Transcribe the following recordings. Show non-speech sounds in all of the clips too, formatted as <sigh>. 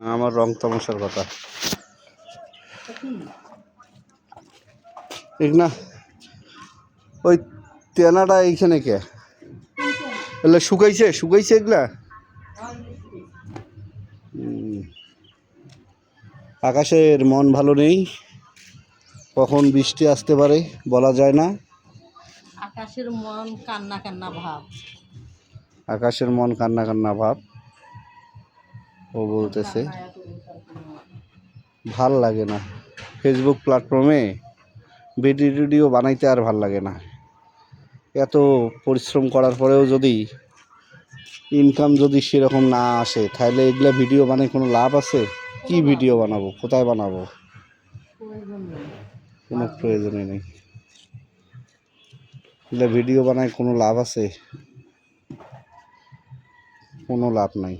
আমার রং তামাশার কথা। ঠিক না? ওই তেনাটা এইখানে কে? এগুলা শুকাইছে? শুকাইছে এগুলা? আকাশের মন ভালো নেই। কখন বৃষ্টি আসতে পারে বলা যায় না। আকাশের মন কান্না কান্না ভাব। আকাশের মন কান্না কান্না ভাব। ও বলতেছে। ভালো লাগে না। ফেসবুক প্ল্যাটফর্মে ভিডিও টিডিও বানাইতে আর ভালো লাগে না। এত পরিশ্রম করার পরেও যদি ইনকাম যদি সেরকম না আসে, তাহলে এগুলা ভিডিও বানাই কোনো লাভ আছে? কি ভিডিও বানাবো? কোথায় বানাবো? কোনো প্রয়োজনই নেই। এগুলা ভিডিও বানায় কোনো লাভ আছে? কোনো লাভ নাই।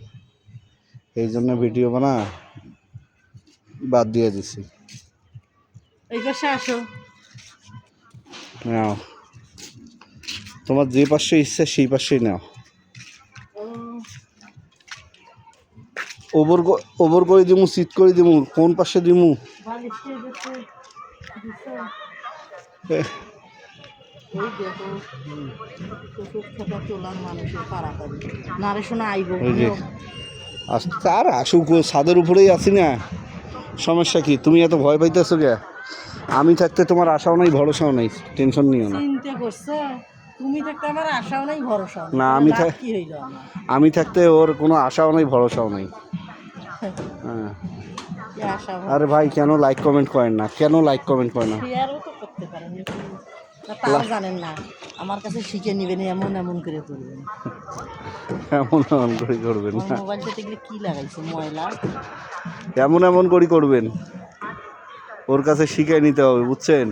এই জন্য ভিডিও বানা বাদ দিয়ে দিছি। এই পাশে আসো। নাও। তোমার যে পাশে ইচ্ছা সেই পাশেই নাও। ও। ওভার ওভার করে দিমু সিট করে দিমু কোন পাশে দিমু? নারে শোনা আইব আর আসুক ও ছাদের উপরেই আছি না। সমস্যা কি? তুমি এত ভয় পাইতেছো কে? আমি থাকতে তোমার আশাও নাই ভরসাও নাই টেনশন নিও না। তুমি থাকতে আমার আশাও নাই ভরসাও না, আমি আমি থাকতে ওর কোনো আশাও নাই ভরসাও নাই। হ্যাঁ। আরে ভাই কেন লাইক কমেন্ট করেন না? কেন লাইক কমেন্ট করেন না? তাও জানেন না। আমার কাছে শিখে নিবেন এমন এমন করে করবেন এমন এমন করে করবেন মোবাইলটাতে এগুলো কি লাগাইছে ময়লা? এমন এমন করে করবেন। ওর কাছে শিখে নিতে হবে বুঝছেন?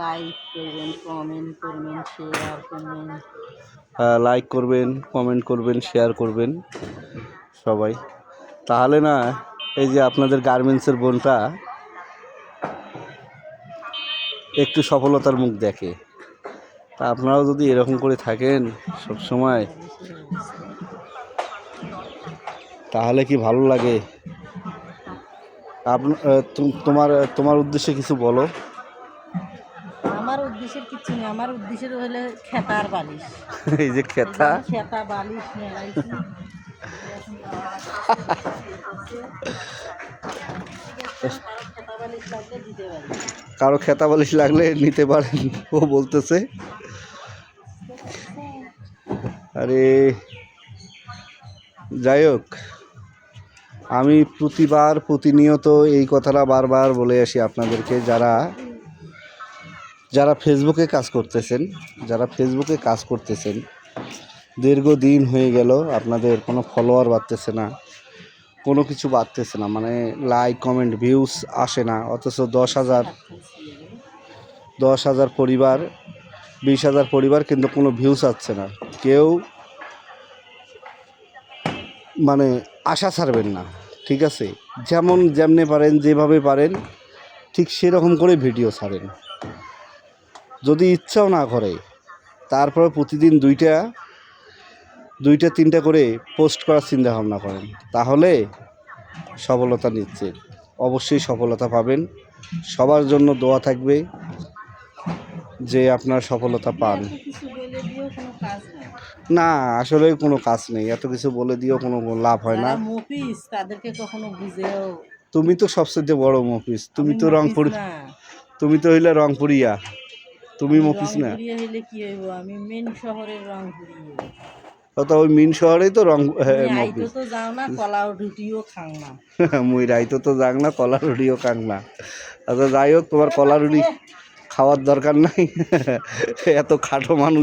লাইক করবেন কমেন্ট করবেন শেয়ার করবেন। লাইক করবেন কমেন্ট করবেন শেয়ার করবেন সবাই। তাহলে না এই যে আপনাদের গার্মেন্টসের বোনটা একটু সফলতার মুখ দেখে। তা আপনারাও যদি এরকম করে থাকেন সব সময় তাহলে কি ভালো লাগে? তোমার তোমার উদ্দেশ্যে কিছু বলো। আমার উদ্দেশ্যের কিচ্ছু নেই আমার উদ্দেশ্যের হলে বালিশ। <laughs> এই যে খেতা। খেতা বালিশ মেলাইছি। <laughs> কারও খেতা বালিশ লাগলে নিতে পারেন, ও বলতেছে। আরে, যাই হোক, আমি প্রতিবার প্রতিনিয়ত এই কথাটা বারবার বলে আসি আপনাদেরকে, যারা যারা ফেসবুকে কাজ করতেছেন, যারা ফেসবুকে কাজ করতেছেন, দীর্ঘদিন হয়ে গেল, আপনাদের কোনো ফলোয়ার বাড়তেছে না। কোনো কিছু বাড়তেছে না মানে লাইক কমেন্ট ভিউস আসে না, অথচ দশ হাজার দশ হাজার পরিবার, বিশ হাজার পরিবার কিন্তু কোনো ভিউস আসছে না। কেউ মানে আশা ছাড়বেন না, ঠিক আছে? যেমন যেমনে পারেন, যেভাবে পারেন, ঠিক সেরকম করে ভিডিও ছাড়েন। যদি ইচ্ছাও না করে, তারপরে প্রতিদিন দুইটা দুইটা তিনটা করে পোস্ট করার চিন্তা ভাবনা করেন। তাহলে সফলতা নিচ্ছে অবশ্যই সফলতা পাবেন। সবার জন্য দোয়া থাকবে যে আপনার সফলতা পান। না আসলে কোনো কাজ নেই। এত কিছু বলে দিয়েও কোনো লাভ হয় না। তাদেরকে কখনো বুঝেও তুমি তো সবচেয়ে বড় মফিস তুমি তো রংপুর তুমি তো হইলে রংপুরিয়া। তুমি মফিস না। হইলে কি হইব? আমি মেন শহরের রংপুরিয়া। অত ওই মিন শহরেই তো রং হ্যাঁ, তো <laughs> মুই রাইতো তো যাং না কলা রুটিও খাং না। আচ্ছা যাই হোক তোমার কলা রুটি খাওয়ার দরকার নাই। <laughs> এত খাটো মানুষ।